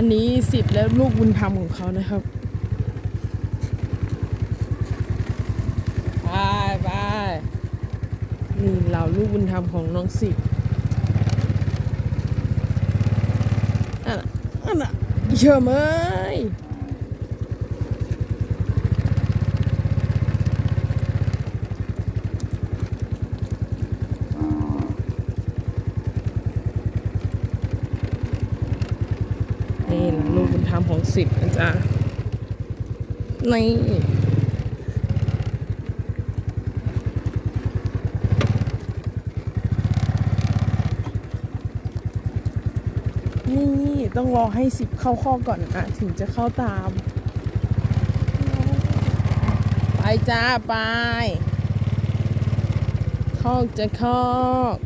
อันนี้สิบแล้วลูกบุญธรรมของเขานะครับไปไปนี่เราลูกบุญธรรมของน้องสิบอันน่ะอันน่ะเชื่อไหมย นี่ลูกบุญธรรมของสิบนะจ๊ะนี่นี่ต้องรอให้สิบเข้าข้อก่อนอะ ถึงจะเข้าตาม ไปจ้า ไปคอกจะคอก